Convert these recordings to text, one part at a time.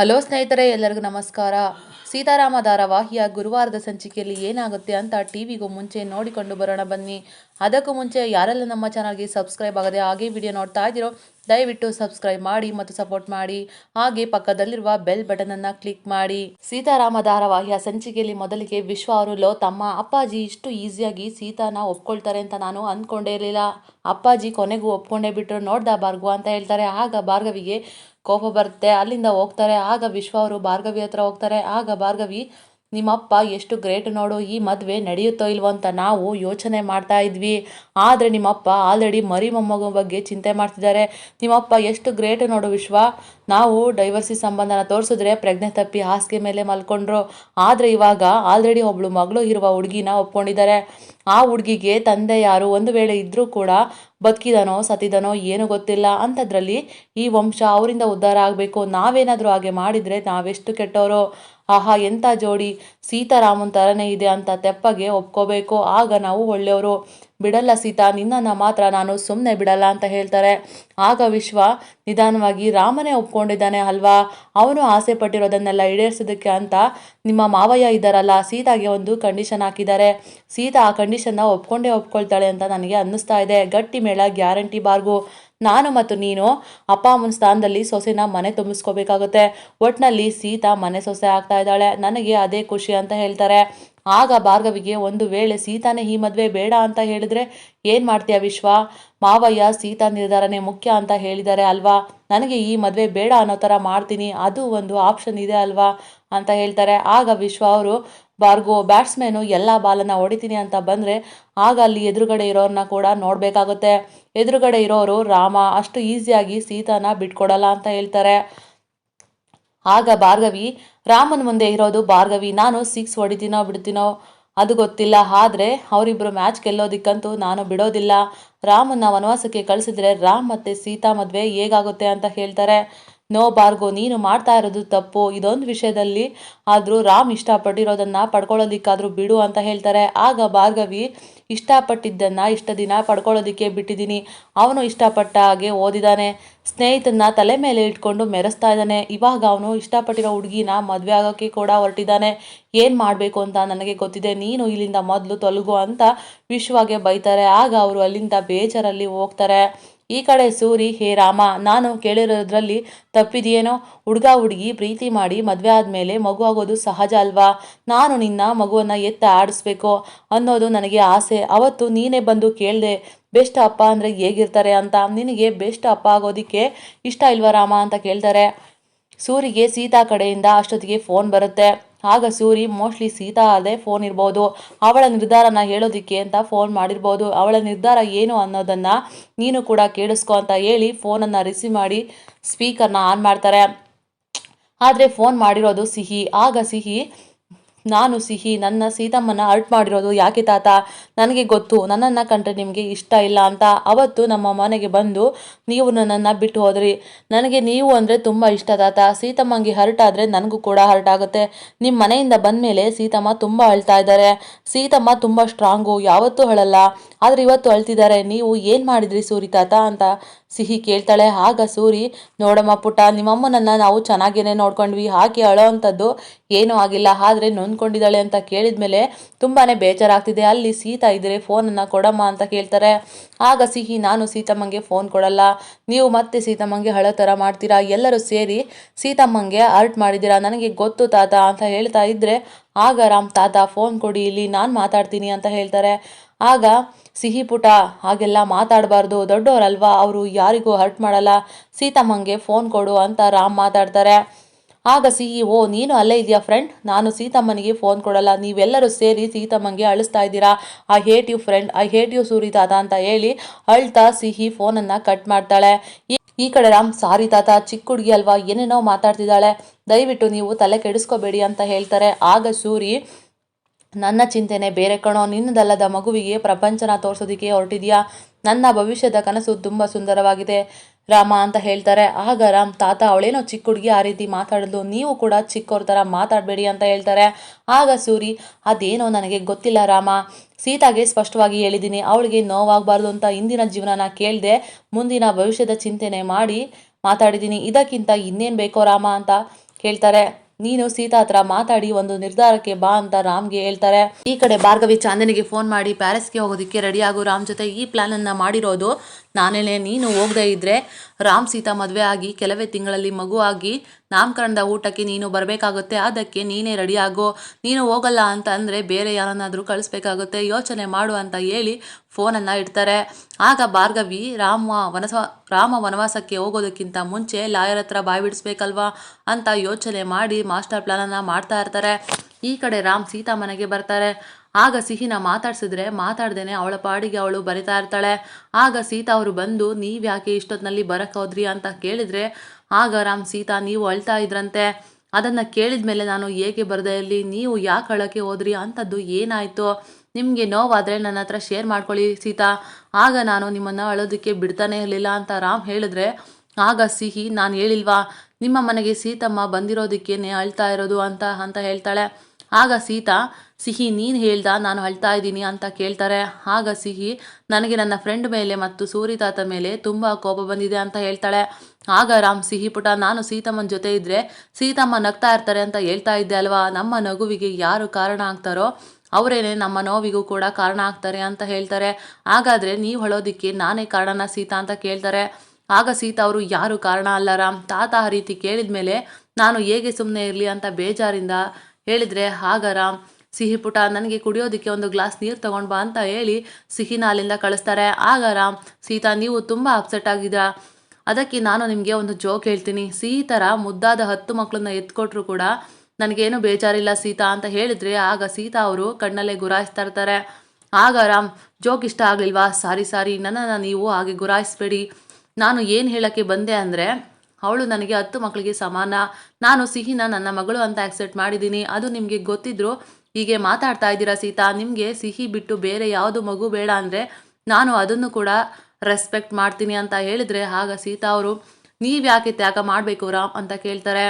Hello ಸ್ನೇಹಿತರೆ, ಎಲ್ಲರಿಗೂ ನಮಸ್ಕಾರ. ಸೀತಾರಾಮ ಧಾರಾವಾಹಿಯ ಗುರುವಾರದ ಸಂಚಿಕೆಯಲ್ಲಿ ಏನಾಗುತ್ತೆ ಅಂತ ಟಿವಿಗೂ ಮುಂಚೆ ನೋಡಿಕೊಂಡು ಬರೋಣ ಬನ್ನಿ. ಅದಕ್ಕೂ ಮುಂಚೆ ಯಾರೆಲ್ಲ ನಮ್ಮ ಚಾನಲ್ಗೆ ಸಬ್ಸ್ಕ್ರೈಬ್ ಆಗದೆ ಹಾಗೆ ವಿಡಿಯೋ ನೋಡ್ತಾ ಇದ್ದೀರೋ, ದಯವಿಟ್ಟು ಸಬ್ಸ್ಕ್ರೈಬ್ ಮಾಡಿ ಮತ್ತು ಸಪೋರ್ಟ್ ಮಾಡಿ. ಹಾಗೆ ಪಕ್ಕದಲ್ಲಿರುವ ಬೆಲ್ ಬಟನ್ ಅನ್ನ ಕ್ಲಿಕ್ ಮಾಡಿ. ಸೀತಾರಾಮ ಧಾರಾವಾಹಿಯ ಸಂಚಿಕೆಯಲ್ಲಿ ಮೊದಲಿಗೆ ವಿಶ್ವ ಅವರು, ಲೋ, ತಮ್ಮ ಅಪ್ಪಾಜಿ ಇಷ್ಟು ಈಸಿಯಾಗಿ ಸೀತಾನ ಒಪ್ಕೊಳ್ತಾರೆ ಅಂತ ನಾನು ಅಂದ್ಕೊಂಡೇ ಇರಲಿಲ್ಲ. ಅಪ್ಪಾಜಿ ಕೊನೆಗೂ ಒಪ್ಕೊಂಡೇ ಬಿಟ್ಟರು ನೋಡ್ದ ಭಾರ್ಗವ ಅಂತ ಹೇಳ್ತಾರೆ. ಆಗ ಭಾರ್ಗವಿಗೆ ಕೋಪ ಬರುತ್ತೆ ಅಲ್ಲಿಂದ ಹೋಗ್ತಾರೆ. ಆಗ ವಿಶ್ವ ಅವರು ಭಾರ್ಗವಿ ಹತ್ರ ಹೋಗ್ತಾರೆ. ಆಗ ಭಾರ್ಗವಿ ನಿಮ್ಮಪ್ಪ ಎಷ್ಟು ಗ್ರೇಟ್ ನೋಡು, ಈ ಮದುವೆ ನಡೆಯುತ್ತೋ ಇಲ್ವೋ ಅಂತ ನಾವು ಯೋಚನೆ ಮಾಡ್ತಾ ಇದ್ವಿ. ಆದರೆ ನಿಮ್ಮಪ್ಪ ಆಲ್ರೆಡಿ ಮರಿ ಮೊಮ್ಮಗ ಬಗ್ಗೆ ಚಿಂತೆ ಮಾಡ್ತಿದ್ದಾರೆ. ನಿಮ್ಮಪ್ಪ ಎಷ್ಟು ಗ್ರೇಟ್ ನೋಡು ವಿಶ್ವ. ನಾವು ಡೈವರ್ಸಿ ಸಂಬಂಧನ ತೋರಿಸಿದ್ರೆ ಪ್ರಜ್ಞೆ ತಪ್ಪಿ ಹಾಸಿಗೆ ಮೇಲೆ ಮಲ್ಕೊಂಡ್ರು. ಆದರೆ ಇವಾಗ ಆಲ್ರೆಡಿ ಒಬ್ಳು ಮಗಳು ಇರುವ ಹುಡುಗಿನ ಒಪ್ಕೊಂಡಿದ್ದಾರೆ. ಆ ಹುಡುಗಿಗೆ ತಂದೆ ಯಾರು ಒಂದು ವೇಳೆ ಇದ್ದರೂ ಕೂಡ ಬದುಕಿದನೋ, ಸತ್ತಿದನೋ ಏನು ಗೊತ್ತಿಲ್ಲ. ಅಂಥದ್ರಲ್ಲಿ ಈ ವಂಶ ಅವರಿಂದ ಉದ್ಧಾರ ಆಗಬೇಕು. ನಾವೇನಾದರೂ ಹಾಗೆ ಮಾಡಿದರೆ ನಾವೆಷ್ಟು ಕೆಟ್ಟವರು ಆಹಾ, ಎಂಥ ಜೋಡಿ? ಸೀತಾರಾಮನ್ ಥರನೇ ಇದೆ ಅಂತ ತೆಪ್ಪಗೆ ಒಪ್ಕೋಬೇಕು. ಆಗ ನಾವು ಒಳ್ಳೆಯವರು. ಬಿಡಲ್ಲ ಸೀತಾ, ನಿನ್ನನ್ನು ಮಾತ್ರ ನಾನು ಸುಮ್ಮನೆ ಬಿಡಲ್ಲ ಅಂತ ಹೇಳ್ತಾರೆ. ಆಗ ವಿಶ್ವ ನಿಧಾನವಾಗಿ, ರಾಮನೇ ಒಪ್ಕೊಂಡಿದ್ದಾನೆ ಅಲ್ವಾ? ಅವನು ಆಸೆ ಪಟ್ಟಿರೋದನ್ನೆಲ್ಲ ಈಡೇರಿಸೋದಕ್ಕೆ ಅಂತ ನಿಮ್ಮ ಮಾವಯ್ಯ ಇದ್ದಾರಲ್ಲ, ಸೀತಾಗೆ ಒಂದು ಕಂಡೀಷನ್ ಹಾಕಿದ್ದಾರೆ. ಸೀತಾ ಆ ಕಂಡೀಷನ್ನ ಒಪ್ಕೊಂಡೇ ಒಪ್ಕೊಳ್ತಾಳೆ ಅಂತ ನನಗೆ ಅನ್ನಿಸ್ತಾ ಇದೆ. ಗಟ್ಟಿ ಮೇಳ ಗ್ಯಾರಂಟಿ ಬಾರ್ಗು ನಾನು ಮತ್ತು ನೀನು ಅಪ್ಪ ಅಮ್ಮನ ಸ್ಥಾನದಲ್ಲಿ ಸೊಸೆನ ಮನೆ ತುಂಬಿಸ್ಕೋಬೇಕಾಗುತ್ತೆ. ಒಟ್ಟಿನಲ್ಲಿ ಸೀತಾ ಮನೆ ಸೊಸೆ ಆಗ್ತಾ ಇದ್ದಾಳೆ. ನನಗೆ ಅದೇ ಖುಷಿ ಅಂತ ಹೇಳ್ತಾರೆ. ಆಗ ಭಾರ್ಗವಿಗೆ ಒಂದು ವೇಳೆ ಸೀತಾನೇ ಈ ಮದುವೆ ಬೇಡ ಅಂತ ಹೇಳಿದ್ರೆ ಏನು ಮಾಡ್ತೀಯ ವಿಶ್ವ? ಮಾವಯ್ಯ ಸೀತಾ ನಿರ್ಧಾರನೇ ಮುಖ್ಯ ಅಂತ ಹೇಳಿದ್ದಾರೆ ಅಲ್ವಾ? ನನಗೆ ಈ ಮದುವೆ ಬೇಡ ಅನ್ನೋ ಥರ ಮಾಡ್ತೀನಿ. ಅದು ಒಂದು ಆಪ್ಷನ್ ಇದೆ ಅಲ್ವಾ ಅಂತ ಹೇಳ್ತಾರೆ. ಆಗ ವಿಶ್ವ ಅವರು ಬಾರ್ಗೋ ಬ್ಯಾಟ್ಸ್ಮನ್ನು ಎಲ್ಲ ಬಾಲನ್ನ ಹೊಡಿತೀನಿ ಅಂತ ಬಂದರೆ ಆಗ ಅಲ್ಲಿ ಎದುರುಗಡೆ ಇರೋರನ್ನ ಕೂಡ ನೋಡಬೇಕಾಗುತ್ತೆ. ಎದುರುಗಡೆ ಇರೋರು, ರಾಮ, ಅಷ್ಟು ಈಸಿಯಾಗಿ ಸೀತಾನ ಬಿಟ್ಕೊಡಲ್ಲ ಅಂತ ಹೇಳ್ತಾರೆ. ಆಗ ಭಾರ್ಗವಿ, ರಾಮನ ಮುಂದೆ ಇರೋದು ಭಾರ್ಗವಿ, ನಾನು ಸಿಕ್ಸ್ ಹೊಡಿತೀನೋ ಬಿಡ್ತೀನೋ? ಅದು ಗೊತ್ತಿಲ್ಲ, ಆದರೆ ಅವರಿಬ್ಬರು ಮ್ಯಾಚ್ ಗೆಲ್ಲೋದಿಕ್ಕಂತೂ ನಾನು ಬಿಡೋದಿಲ್ಲ. ರಾಮನ್ನ ವನವಾಸಕ್ಕೆ ಕಳಿಸಿದ್ರೆ ರಾಮ್ ಮತ್ತು ಸೀತಾ ಮದುವೆ ಹೇಗಾಗುತ್ತೆ ಅಂತ ಹೇಳ್ತಾರೆ. ನೋ ಬಾರ್ಗೋ, ನೀನು ಮಾಡ್ತಾ ಇರೋದು ತಪ್ಪು. ಇದೊಂದು ವಿಷಯದಲ್ಲಿ ಆದರೂ ರಾಮ್ ಇಷ್ಟಪಟ್ಟಿರೋದನ್ನ ಪಡ್ಕೊಳ್ಳೋದಿಕ್ಕಾದ್ರೂ ಬಿಡು ಅಂತ ಹೇಳ್ತಾರೆ. ಆಗ ಭಾರ್ಗವಿ, ಇಷ್ಟಪಟ್ಟಿದ್ದನ್ನು ಇಷ್ಟ ದಿನ ಪಡ್ಕೊಳ್ಳೋದಕ್ಕೆ ಬಿಟ್ಟಿದ್ದೀನಿ. ಅವನು ಇಷ್ಟಪಟ್ಟ ಹಾಗೆ ಓದಿದ್ದಾನೆ ಸ್ನೇಹಿತನ ತಲೆ ಮೇಲೆ ಇಟ್ಕೊಂಡು ಮೆರೆಸ್ತಾ ಇದ್ದಾನೆ ಇವಾಗ ಅವನು ಇಷ್ಟಪಟ್ಟಿರೋ ಹುಡುಗಿನ ಮದುವೆ ಆಗೋಕ್ಕೆ ಕೂಡ ಹೊರಟಿದ್ದಾನೆ ಏನು ಮಾಡಬೇಕು ಅಂತ ನನಗೆ ಗೊತ್ತಿದೆ. ನೀನು ಇಲ್ಲಿಂದ ಮೊದಲು ತೊಲಗು ಅಂತ ವಿಶ್ವಾಗೆ ಬೈತಾರೆ. ಆಗ ಅವರು ಅಲ್ಲಿಂದ ಬೇಜಾರಲ್ಲಿ ಹೋಗ್ತಾರೆ. ಈ ಕಡೆ ಸೂರಿ, ಹೇ ರಾಮ, ನಾನು ಕೇಳಿರೋದ್ರಲ್ಲಿ ತಪ್ಪಿದೆಯೇನೋ? ಹುಡುಗ, ಹುಡುಗಿ ಪ್ರೀತಿ ಮಾಡಿ ಮದುವೆ ಆದಮೇಲೆ ಮಗು ಆಗೋದು ಸಹಜ ಅಲ್ವಾ? ನಾನು ನಿನ್ನ ಮಗುವನ್ನು ಎತ್ತ ಆಡಿಸ್ಬೇಕು ಅನ್ನೋದು ನನಗೆ ಆಸೆ. ಅವತ್ತು ನೀನೇ ಬಂದು ಕೇಳಿದೆ, ಬೆಸ್ಟ್ ಅಪ್ಪ ಅಂದರೆ ಹೇಗಿರ್ತಾರೆ ಅಂತ? ನಿನಗೆ ಬೆಸ್ಟ್ ಅಪ್ಪ ಆಗೋದಿಕ್ಕೆ ಇಷ್ಟ ಇಲ್ವಾ ರಾಮ? ಅಂತ ಕೇಳ್ತಾರೆ. ಸೂರಿಗೆ ಸೀತಾ ಕಡೆಯಿಂದ ಅಷ್ಟೊತ್ತಿಗೆ ಫೋನ್ ಬರುತ್ತೆ. ಆಗ ಸೂರಿ, ಮೋಸ್ಟ್ಲಿ ಸೀತಾ ಅಲ್ಲದೆ ಫೋನ್ ಇರ್ಬೋದು. ಅವಳ ನಿರ್ಧಾರನ ಹೇಳೋದಿಕ್ಕೆ ಅಂತ ಫೋನ್ ಮಾಡಿರ್ಬೋದು. ಅವಳ ನಿರ್ಧಾರ ಏನು ಅನ್ನೋದನ್ನು ನೀನು ಕೂಡ ಕೇಳಿಸ್ಕೊ ಅಂತ ಹೇಳಿ ಫೋನನ್ನು ರಿಸೀವ್ ಮಾಡಿ ಸ್ಪೀಕರ್ನ ಆನ್ ಮಾಡ್ತಾರೆ. ಆದರೆ ಫೋನ್ ಮಾಡಿರೋದು ಸಿಹಿ. ಆಗ ಸಿಹಿ ನಾನು ಸಿಹಿ, ನನ್ನ ಸೀತಮ್ಮನ ಹರ್ಟ್ ಮಾಡಿರೋದು ಯಾಕೆ ತಾತ? ನನಗೆ ಗೊತ್ತು, ನನ್ನನ್ನು ಕಂಡ್ರೆ ನಿಮಗೆ ಇಷ್ಟ ಇಲ್ಲ ಅಂತ. ಅವತ್ತು ನಮ್ಮ ಮನೆಗೆ ಬಂದು ನೀವು ನನ್ನನ್ನು ಬಿಟ್ಟು ಹೋದ್ರಿ. ನನಗೆ ನೀವು ಅಂದರೆ ತುಂಬ ಇಷ್ಟ ತಾತ. ಸೀತಮ್ಮಂಗೆ ಹರ್ಟ್ ಆದರೆ ನನಗೂ ಕೂಡ ಹರ್ಟ್ ಆಗುತ್ತೆ. ನಿಮ್ಮ ಮನೆಯಿಂದ ಬಂದ ಮೇಲೆ ಸೀತಮ್ಮ ತುಂಬ ಅಳ್ತಾ ಇದ್ದಾರೆ. ಸೀತಮ್ಮ ತುಂಬ ಸ್ಟ್ರಾಂಗು ಯಾವತ್ತೂ ಅಳಲ್ಲ. ಆದರೆ ಇವತ್ತು ಅಳ್ತಿದ್ದಾರೆ. ನೀವು ಏನು ಮಾಡಿದ್ರಿ ಸೂರಿ ತಾತ ಅಂತ ಸಿಹಿ ಕೇಳ್ತಾಳೆ, ಆಗ ಸೂರಿ, ನೋಡಮ್ಮ ಪುಟ್ಟ, ನಿಮ್ಮಮ್ಮನನ್ನು ನಾವು ಚೆನ್ನಾಗೇನೆ ನೋಡ್ಕೊಂಡ್ವಿ ಹಾಕಿ ಅಳೋ ಅಂಥದ್ದು ಏನೂ ಆಗಿಲ್ಲ, ಆದರೆ ನೊಂದ್ಕೊಂಡಿದ್ದಾಳೆ ಅಂತ ಕೇಳಿದ್ಮೇಲೆ ತುಂಬಾ ಬೇಜಾರಾಗ್ತಿದೆ. ಅಲ್ಲಿ ಸೀತಾ ಇದ್ದರೆ ಫೋನನ್ನು ಕೊಡಮ್ಮ ಅಂತ ಕೇಳ್ತಾರೆ. ಆಗ ಸಿಹಿ, ನಾನು ಸೀತಮ್ಮಂಗೆ ಫೋನ್ ಕೊಡಲ್ಲ, ನೀವು ಮತ್ತೆ ಸೀತಮ್ಮಂಗೆ ಹಳೋ ಥರ ಮಾಡ್ತೀರಾ, ಎಲ್ಲರೂ ಸೇರಿ ಸೀತಮ್ಮಂಗೆ ಅರ್ಟ್ ಮಾಡಿದ್ದೀರಾ, ನನಗೆ ಗೊತ್ತು ತಾತ ಅಂತ ಹೇಳ್ತಾ ಇದ್ದರೆ ಆಗ ರಾಮ್ ತಾತ, ಫೋನ್ ಕೊಡಿ, ಇಲ್ಲಿ ನಾನು ಮಾತಾಡ್ತೀನಿ ಅಂತ ಹೇಳ್ತಾರೆ. ಆಗ ಸಿಹಿ ಪುಟ ಹಾಗೆಲ್ಲ ಮಾತಾಡಬಾರ್ದು ದೊಡ್ಡವರಲ್ವಾ ಅವರು ಯಾರಿಗೂ ಹರ್ಟ್ ಮಾಡಲ್ಲ, ಸೀತಮ್ಮಂಗೆ ಫೋನ್ ಕೊಡು ಅಂತ ರಾಮ್ ಮಾತಾಡ್ತಾರೆ. ಆಗ ಸಿಹಿ, ಓ, ನೀನು ಅಲ್ಲೇ ಇದೆಯಾ ಫ್ರೆಂಡ್ ನಾನು ಸೀತಮ್ಮನಿಗೆ ಫೋನ್ ಕೊಡಲ್ಲ, ನೀವೆಲ್ಲರೂ ಸೇರಿ ಸೀತಮ್ಮಂಗೆ ಅಳಿಸ್ತಾ ಇದ್ದೀರಾ? I hate you friend I hate you Suri ತಾತ ಅಂತ ಹೇಳಿ ಅಳ್ತಾ ಸಿಹಿ ಫೋನನ್ನು ಕಟ್ ಮಾಡ್ತಾಳೆ. ಈ ಕಡೆ ರಾಮ್, ಸಾರಿ ತಾತ, ಚಿಕ್ಕ ಹುಡುಗಿ ಅಲ್ವಾ, ಏನೇನೋ ಮಾತಾಡ್ತಿದ್ದಾಳೆ. ದಯವಿಟ್ಟು ನೀವು ತಲೆ ಕೆಡಿಸ್ಕೋಬೇಡಿ ಅಂತ ಹೇಳ್ತಾರೆ. ಆಗ ಸೂರಿ ನನ್ನ ಚಿಂತೆನೆ ಬೇರೆ ಕಣೋ, ನಿನ್ನದಲ್ಲದ ಮಗುವಿಗೆ ಪ್ರಪಂಚನ ತೋರಿಸೋದಕ್ಕೆ ಹೊರಟಿದೆಯಾ? ನನ್ನ ಭವಿಷ್ಯದ ಕನಸು ತುಂಬ ಸುಂದರವಾಗಿದೆ. ರಾಮ ಅಂತ ಹೇಳ್ತಾರೆ. ಆಗ ರಾಮ್, ತಾತ, ಅವಳೇನೋ ಚಿಕ್ಕ ಹುಡುಗಿ ಆ ರೀತಿ ಮಾತಾಡಿದ್ಲು ನೀವು ಕೂಡ ಚಿಕ್ಕವ್ರ ಥರ ಮಾತಾಡಬೇಡಿ ಅಂತ ಹೇಳ್ತಾರೆ. ಆಗ ಸೂರಿ, ಅದೇನೋ ನನಗೆ ಗೊತ್ತಿಲ್ಲ ರಾಮ. ಸೀತಾಗೆ ಸ್ಪಷ್ಟವಾಗಿ ಹೇಳಿದ್ದೀನಿ, ಅವಳಿಗೆ ನೋವಾಗಬಾರ್ದು ಅಂತ ಇಂದಿನ ಜೀವನನ ಕೇಳಿದೆ ಮುಂದಿನ ಭವಿಷ್ಯದ ಚಿಂತನೆ ಮಾಡಿ ಮಾತಾಡಿದ್ದೀನಿ. ಇದಕ್ಕಿಂತ ಇನ್ನೇನು ಬೇಕೋ ರಾಮ ಅಂತ ಕೇಳ್ತಾರೆ. ನೀನು ಸೀತಾ ಹತ್ರ ಮಾತಾಡಿ ಒಂದು ನಿರ್ಧಾರಕ್ಕೆ ಬಾ ಅಂತ ರಾಮ್ಗೆ ಹೇಳ್ತಾರೆ. ಈ ಕಡೆ ಭಾರ್ಗವಿ ಚಾಂದನಿಗೆ ಫೋನ್ ಮಾಡಿ ಪ್ಯಾರಿಸ್ಗೆ ಹೋಗೋದಿಕ್ಕೆ ರೆಡಿ ಆಗು. ರಾಮ್ ಜೊತೆ ಈ ಪ್ಲಾನ್ ಅನ್ನ ಮಾಡಿರೋದು. ನಾನೇನೆ, ನೀನು ಹೋಗದೇ ಇದ್ರೆ ರಾಮ್ ಸೀತಾ ಮದುವೆ ಆಗಿ, ಕೆಲವೇ ತಿಂಗಳಲ್ಲಿ ಮಗು ಆಗಿ ನಾಮಕರಣದ ಊಟಕ್ಕೆ ನೀನು ಬರಬೇಕಾಗುತ್ತೆ, ಅದಕ್ಕೆ ನೀನೇ ರೆಡಿ ಆಗೋ, ನೀನು ಹೋಗಲ್ಲ ಅಂತ ಅಂದರೆ ಬೇರೆ ಯಾರನ್ನಾದರೂ ಕಳಿಸ್ಬೇಕಾಗುತ್ತೆ, ಯೋಚನೆ ಮಾಡು ಅಂತ ಹೇಳಿ ಫೋನನ್ನು ಇಡ್ತಾರೆ. ಆಗ ಭಾರ್ಗವಿ ರಾಮ ವನಸ, ರಾಮ ವನವಾಸಕ್ಕೆ ಹೋಗೋದಕ್ಕಿಂತ ಮುಂಚೆ ಲಾಯರ್ ಹತ್ರ ಬಾಯಿ ಬಿಡಿಸ್ಬೇಕಲ್ವಾ ಅಂತ ಯೋಚನೆ ಮಾಡಿ ಮಾಸ್ಟರ್ ಪ್ಲಾನನ್ನು ಮಾಡ್ತಾ ಇರ್ತಾರೆ. ಈ ಕಡೆ ರಾಮ್ ಸೀತಾ ಮನೆಗೆ ಬರ್ತಾರೆ. ಆಗ ಸಿಹಿನ ಮಾತಾಡ್ಸಿದ್ರೆ ಮಾತಾಡ್ದೇನೆ ಅವಳ ಪಾಡಿಗೆ ಅವಳು ಬರಿತಾ ಇರ್ತಾಳೆ. ಆಗ ಸೀತಾ ಅವರು ಬಂದು ನೀವ್ಯಾಕೆ ಇಷ್ಟೊತ್ತಿನಲ್ಲಿ ಬರಕ್ಕೆ ಹೋದ್ರಿ? ಅಂತ ಕೇಳಿದ್ರೆ, ಆಗ ರಾಮ್ ಸೀತಾ, ನೀವು ಅಳ್ತಾ ಇದ್ರಂತೆ. ಅದನ್ನು ಕೇಳಿದ ಮೇಲೆ ನಾನು ಏಕೆ ಬರದೇ ಇರಲಿ ನೀವು ಯಾಕೆ ಅಳಕ್ಕೆ ಹೋದ್ರಿ? ಅಂಥದ್ದು ಏನಾಯಿತು? ನಿಮಗೆ ನೋವಾದರೆ ನನ್ನ ಹತ್ರ ಶೇರ್ ಮಾಡ್ಕೊಳ್ಳಿ ಸೀತಾ. ಆಗ ನಾನು ನಿಮ್ಮನ್ನು ಅಳೋದಕ್ಕೆ ಬಿಡ್ತಾನೇ ಇರಲಿಲ್ಲ ಅಂತ ರಾಮ್ ಹೇಳಿದ್ರೆ, ಆಗ ಸಿಹಿ, ನಾನು ಹೇಳಿಲ್ವಾ? ನಿಮ್ಮ ಮನೆಗೆ ಸೀತಮ್ಮ ಬಂದಿರೋದಕ್ಕೇನೆ ಅಳ್ತಾ ಇರೋದು ಅಂತ ಅಂತ ಹೇಳ್ತಾಳೆ. ಆಗ ಸೀತಾ, ಸಿಹಿ, ನೀನು ಹೇಳ್ದ? ನಾನು ಅಳ್ತಾ ಇದ್ದೀನಿ ಅಂತ ಕೇಳ್ತಾರೆ. ಆಗ ಸಿಹಿ, ನನಗೆ ನನ್ನ ಫ್ರೆಂಡ್ ಮೇಲೆ ಮತ್ತು ಸೂರಿ ತಾತ ಮೇಲೆ ತುಂಬ ಕೋಪ ಬಂದಿದೆ ಅಂತ ಹೇಳ್ತಾಳೆ. ಆಗ ರಾಮ್ ಸಿಹಿ ಪುಟ, ನಾನು ಸೀತಮ್ಮನ ಜೊತೆ ಇದ್ದರೆ ಸೀತಮ್ಮ ನಗ್ತಾ ಇರ್ತಾರೆ ಅಂತ ಹೇಳ್ತಾ ಇದ್ದೆ ಅಲ್ವಾ? ನಮ್ಮ ನಗುವಿಗೆ ಯಾರು ಕಾರಣ ಆಗ್ತಾರೋ, ಅವರೇನೆ ನಮ್ಮ ನೋವಿಗೂ ಕೂಡ ಕಾರಣ ಆಗ್ತಾರೆ ಅಂತ ಹೇಳ್ತಾರೆ. ಹಾಗಾದರೆ ನೀವು ಹೊಳೋದಿಕ್ಕೆ ನಾನೇ ಕಾರಣನ ಸೀತಾ ಅಂತ ಕೇಳ್ತಾರೆ. ಆಗ ಸೀತಾ, ಅವರು ಯಾರು ಕಾರಣ ಅಲ್ಲ ರಾಮ್? ತಾತ ಆ ರೀತಿ ಕೇಳಿದ ಮೇಲೆ ನಾನು ಹೇಗೆ ಸುಮ್ಮನೆ ಇರಲಿ ಅಂತ ಬೇಜಾರಿಂದ ಹೇಳಿದರೆ ಆಗ ರಾಮ್ ಸಿಹಿ ಪುಟ ನನಗೆ ಕುಡಿಯೋದಕ್ಕೆ ಒಂದು ಗ್ಲಾಸ್ ನೀರು ತಗೊಂಡು ಬಾ ಅಂತ ಹೇಳಿ ಸಿಹಿನ ಅಲ್ಲಿಂದ ಕಳಿಸ್ತಾರೆ. ಆಗ ರಾಮ್ ಸೀತಾ ನೀವು ತುಂಬ ಅಪ್ಸೆಟ್ ಆಗಿದ್ದೀರಾ? ಅದಕ್ಕೆ ನಾನು ನಿಮಗೆ ಒಂದು ಜೋಕ್ ಹೇಳ್ತೀನಿ. ಸಿಹಿ ಮುದ್ದಾದ ಹತ್ತು ಮಕ್ಕಳನ್ನ ಎತ್ಕೊಟ್ರು ಕೂಡ ನನಗೇನು ಬೇಜಾರಿಲ್ಲ ಸೀತಾ ಅಂತ ಹೇಳಿದ್ರೆ ಆಗ ಸೀತಾ ಅವರು ಕಣ್ಣಲ್ಲೇ ಗುರಾಯಿಸ್ತಾ ಇರ್ತಾರೆ. ಆಗ ರಾಮ್ ಜೋಕ್ ಇಷ್ಟ ಆಗಲಿಲ್ವಾ? ಸಾರಿ ಸಾರಿ, ನನ್ನನ್ನು ನೀವು ಹಾಗೆ ಗುರಾಯಿಸ್ಬೇಡಿ. ನಾನು ಏನು ಹೇಳೋಕ್ಕೆ ಬಂದೆ ಅಂದರೆ ಅವಳು ನನಗೆ ಹತ್ತು ಮಕ್ಕಳಿಗೆ ಸಮಾನ. ನಾನು ಸಿಹಿನ ನನ್ನ ಮಗಳು ಅಂತ ಆಕ್ಸೆಪ್ಟ್ ಮಾಡಿದ್ದೀನಿ. ಅದು ನಿಮಗೆ ಗೊತ್ತಿದ್ರು ಹೀಗೆ ಮಾತಾಡ್ತಾ ಇದ್ದೀರಾ ಸೀತಾ? ನಿಮಗೆ ಸಿಹಿ ಬಿಟ್ಟು ಬೇರೆ ಯಾವುದು ಮಗು ಬೇಡ ಅಂದರೆ ನಾನು ಅದನ್ನು ಕೂಡ ರೆಸ್ಪೆಕ್ಟ್ ಮಾಡ್ತೀನಿ ಅಂತ ಹೇಳಿದರೆ ಆಗ ಸೀತಾ ಅವರು ನೀವ್ಯಾಕೆ ತ್ಯಾಗ ಮಾಡಬೇಕು ರಾಮ್? ಅಂತ ಕೇಳ್ತಾರೆ.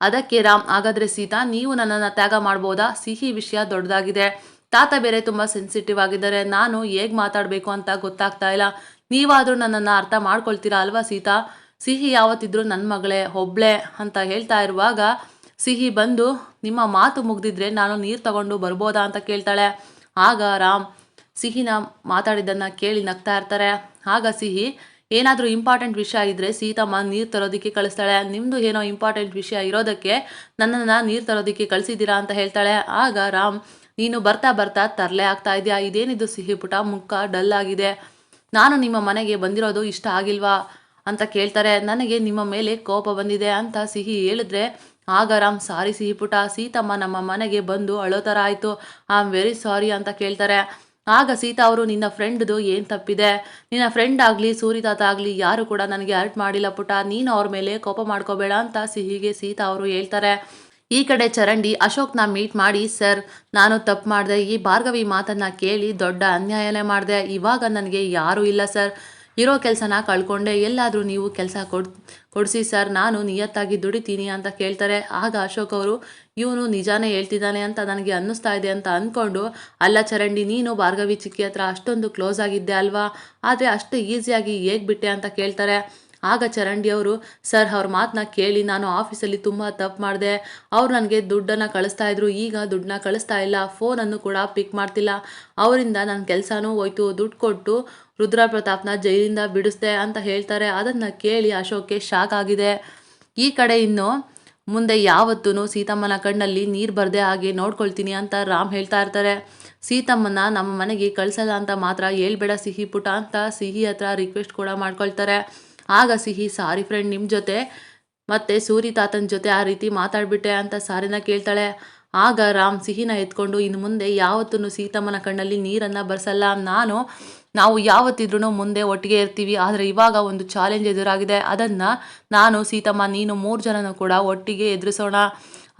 ಅದಕ್ಕೆ ರಾಮ್, ಹಾಗಾದರೆ ಸೀತಾ, ನೀವು ನನ್ನನ್ನು ತ್ಯಾಗ ಮಾಡ್ಬೋದಾ? ಸಿಹಿ ವಿಷಯ ದೊಡ್ಡದಾಗಿದೆ. ತಾತ ಬೇರೆ ತುಂಬ ಸೆನ್ಸಿಟಿವ್ ಆಗಿದ್ದಾರೆ. ನಾನು ಹೇಗೆ ಮಾತಾಡಬೇಕು ಅಂತ ಗೊತ್ತಾಗ್ತಾ ಇಲ್ಲ. ನೀವಾದರೂ ನನ್ನನ್ನು ಅರ್ಥ ಮಾಡ್ಕೊಳ್ತೀರಾ ಅಲ್ವಾ ಸೀತಾ? ಸಿಹಿ ಯಾವತ್ತಿದ್ರು ನನ್ನ ಮಗಳೇ ಒಬ್ಳೆ ಅಂತ ಹೇಳ್ತಾ ಇರುವಾಗ ಸಿಹಿ ಬಂದು, ನಿಮ್ಮ ಮಾತು ಮುಗ್ದಿದ್ರೆ ನಾನು ನೀರು ತಗೊಂಡು ಬರ್ಬೋದಾ ಅಂತ ಕೇಳ್ತಾಳೆ. ಆಗ ರಾಮ್ ಸಿಹಿನ ಮಾತಾಡಿದ್ದನ್ನು ಕೇಳಿ ನಗ್ತಾ ಇರ್ತಾರೆ. ಆಗ ಸಿಹಿ, ಏನಾದರೂ ಇಂಪಾರ್ಟೆಂಟ್ ವಿಷಯ ಇದ್ದರೆ ಸೀತಮ್ಮ ನೀರು ತರೋದಕ್ಕೆ ಕಳಿಸ್ತಾಳೆ. ನಿಮ್ಮದು ಏನೋ ಇಂಪಾರ್ಟೆಂಟ್ ವಿಷಯ ಇರೋದಕ್ಕೆ ನನ್ನನ್ನು ನೀರು ತರೋದಕ್ಕೆ ಕಳಿಸಿದ್ದೀರಾ ಅಂತ ಹೇಳ್ತಾಳೆ. ಆಗ ರಾಮ್, ನೀನು ಬರ್ತಾ ಬರ್ತಾ ತರಲೆ ಆಗ್ತಾ ಇದೆಯಾ? ಇದೇನಿದು ಸಿಹಿ ಪುಟ? ಮುಖ ಡಲ್ ಆಗಿದೆ ನಾನು ನಿಮ್ಮ ಮನೆಗೆ ಬಂದಿರೋದು ಇಷ್ಟ ಆಗಿಲ್ವಾ? ಅಂತ ಕೇಳ್ತಾರೆ. ನನಗೆ ನಿಮ್ಮ ಮೇಲೆ ಕೋಪ ಬಂದಿದೆ ಅಂತ ಸಿಹಿ ಹೇಳಿದ್ರೆ, ಆಗ ರಾಮ್, ಸಾರಿ ಸಿಹಿ ಪುಟ. ಸೀತಮ್ಮ ನಮ್ಮ ಮನೆಗೆ ಬಂದು ಅಳೋ ಥರ ಆಯಿತು ಐ ಆಮ್ ವೆರಿ ಸಾರಿ ಅಂತ ಕೇಳ್ತಾರೆ. ಆಗ ಸೀತಾ ಅವರು, ನಿನ್ನ ಫ್ರೆಂಡ್ದು ಏನು ತಪ್ಪಿದೆ? ನಿನ್ನ ಫ್ರೆಂಡ್ ಆಗಲಿ ಸೂರಿತಾತ ಆಗಲಿ, ಯಾರು ಕೂಡ ನನಗೆ ಹರ್ಟ್ ಮಾಡಿಲ್ಲ ಪುಟ. ನೀನು ಅವ್ರ ಮೇಲೆ ಕೋಪ ಮಾಡ್ಕೋಬೇಡ ಅಂತ ಸಿಹಿಗೆ ಸೀತಾ ಅವರು ಹೇಳ್ತಾರೆ. ಈ ಕಡೆ ಚರಂಡಿ ಅಶೋಕ್ನ ಮೀಟ್ ಮಾಡಿ, ಸರ್, ನಾನು ತಪ್ಪು ಮಾಡಿದೆ. ಈ ಭಾರ್ಗವಿ ಮಾತನ್ನು ಕೇಳಿ ದೊಡ್ಡ ಅನ್ಯಾಯನೇ ಮಾಡಿದೆ. ಇವಾಗ ನನಗೆ ಯಾರೂ ಇಲ್ಲ, ಸರ್. ಇರೋ ಕೆಲಸನ ಕಳ್ಕೊಂಡೆ, ಎಲ್ಲಾದರೂ ನೀವು ಕೆಲಸ ಕೊಡ್, ಕೊಡಿಸಿ ಸರ್, ನಾನು ನಿಯತ್ತಾಗಿ ದುಡಿತೀನಿ ಅಂತ ಕೇಳ್ತಾರೆ. ಆಗ ಅಶೋಕ್ ಅವರು, ಇವನು ನಿಜಾನೇ ಹೇಳ್ತಿದ್ದಾನೆ ಅಂತ ನನಗೆ ಅನ್ನಿಸ್ತಾ ಇದೆ ಅಂತ ಅಂದ್ಕೊಂಡು ಅಲ್ಲ ಚರಂಡಿ, ನೀನು ಭಾರ್ಗವಿ ಚಿಕ್ಕಿ ಹತ್ರ ಅಷ್ಟೊಂದು ಕ್ಲೋಸ್ ಆಗಿದ್ದೆ ಅಲ್ವಾ? ಆದರೆ ಅಷ್ಟು ಈಸಿಯಾಗಿ ಹೇಗೆ ಬಿಟ್ಟೆ ಅಂತ ಕೇಳ್ತಾರೆ. ಆಗ ಚರಂಡಿ ಅವರು, ಸರ್, ಅವ್ರ ಮಾತನ್ನ ಕೇಳಿ ನಾನು ಆಫೀಸಲ್ಲಿ ತುಂಬ ತಪ್ಪು ಮಾಡಿದೆ. ಅವ್ರು ನನಗೆ ದುಡ್ಡನ್ನು ಕಳಿಸ್ತಾ ಇದ್ರು. ಈಗ ದುಡ್ಡನ್ನ ಕಳಿಸ್ತಾ ಇಲ್ಲ. ಫೋನನ್ನು ಕೂಡ ಪಿಕ್ ಮಾಡ್ತಿಲ್ಲ. ಅವರಿಂದ ನನ್ನ ಕೆಲಸನೂ ಹೋಯ್ತು. ದುಡ್ಡು ಕೊಟ್ಟು ರುದ್ರ ಪ್ರತಾಪ್ನ ಜೈಲಿಂದ ಬಿಡಿಸ್ದೆ ಅಂತ ಹೇಳ್ತಾರೆ. ಅದನ್ನು ಕೇಳಿ ಅಶೋಕ್ಗೆ ಶಾಕ್ ಆಗಿದೆ. ಈ ಕಡೆ ಇನ್ನು ಮುಂದೆ ಯಾವತ್ತೂ ಸೀತಮ್ಮನ ಕಣ್ಣಲ್ಲಿ ನೀರು ಬರದೆ ಹಾಗೆ ನೋಡ್ಕೊಳ್ತೀನಿ ಅಂತ ರಾಮ್ ಹೇಳ್ತಾ ಇರ್ತಾರೆ. ಸೀತಮ್ಮನ ನಮ್ಮ ಮನೆಗೆ ಕಳ್ಸಲ್ಲ ಅಂತ ಮಾತ್ರ ಹೇಳ್ಬೇಡ ಸಿಹಿ ಪುಟ ಅಂತ ಸಿಹಿ ಹತ್ರ ರಿಕ್ವೆಸ್ಟ್ ಕೂಡ ಮಾಡ್ಕೊಳ್ತಾರೆ. ಆಗ ಸಿಹಿ, ಸಾರಿ ಫ್ರೆಂಡ್ ನಿಮ್ಮ ಜೊತೆ ಮತ್ತೆ ಸೂರಿ ತಾತನ ಜೊತೆ ಆ ರೀತಿ ಮಾತಾಡ್ಬಿಟ್ಟೆ ಅಂತ ಸಾರಿನ ಕೇಳ್ತಾಳೆ. ಆಗ ರಾಮ್ ಸಿಹಿನ ಎತ್ಕೊಂಡು, ಇನ್ನು ಮುಂದೆ ಯಾವತ್ತೂ ಸೀತಮ್ಮನ ಕಣ್ಣಲ್ಲಿ ನೀರನ್ನು ಬರ್ಸಲ್ಲ. ನಾನು ನಾವು ಯಾವತ್ತಿದ್ರೂ ಮುಂದೆ ಒಟ್ಟಿಗೆ ಇರ್ತೀವಿ. ಆದರೆ ಇವಾಗ ಒಂದು ಚಾಲೆಂಜ್ ಎದುರಾಗಿದೆ. ಅದನ್ನು ನಾನು, ಸೀತಮ್ಮ, ನೀನು ಮೂರು ಜನನೂ ಕೂಡ ಒಟ್ಟಿಗೆ ಎದುರಿಸೋಣ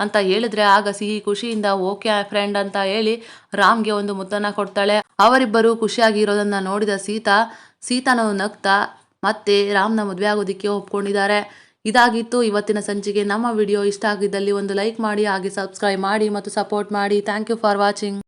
ಅಂತ ಹೇಳಿದ್ರೆ ಆಗ ಸಿಹಿ ಖುಷಿಯಿಂದ ಓಕೆ ಫ್ರೆಂಡ್ ಅಂತ ಹೇಳಿ ರಾಮ್ಗೆ ಒಂದು ಮುದ್ದನ್ನ ಕೊಡ್ತಾಳೆ. ಅವರಿಬ್ಬರು ಖುಷಿಯಾಗಿರೋದನ್ನ ನೋಡಿದ ಸೀತಾ, ಸೀತಾನು ನಗ್ತಾ ಮತ್ತೆ ರಾಮ್ನ ಮದುವೆ ಆಗೋದಕ್ಕೆ ಒಪ್ಕೊಂಡಿದ್ದಾರೆ. ಇದಾಗಿತ್ತು ಇವತ್ತಿನ ಸಂಚಿಕೆ ನಮ್ಮ ವಿಡಿಯೋ ಇಷ್ಟ ಆಗಿದ್ದಲ್ಲಿ ಒಂದು ಲೈಕ್ ಮಾಡಿ, ಹಾಗೆ ಸಬ್ಸ್ಕ್ರೈಬ್ ಮಾಡಿ ಮತ್ತು ಸಪೋರ್ಟ್ ಮಾಡಿ. Thank you for watching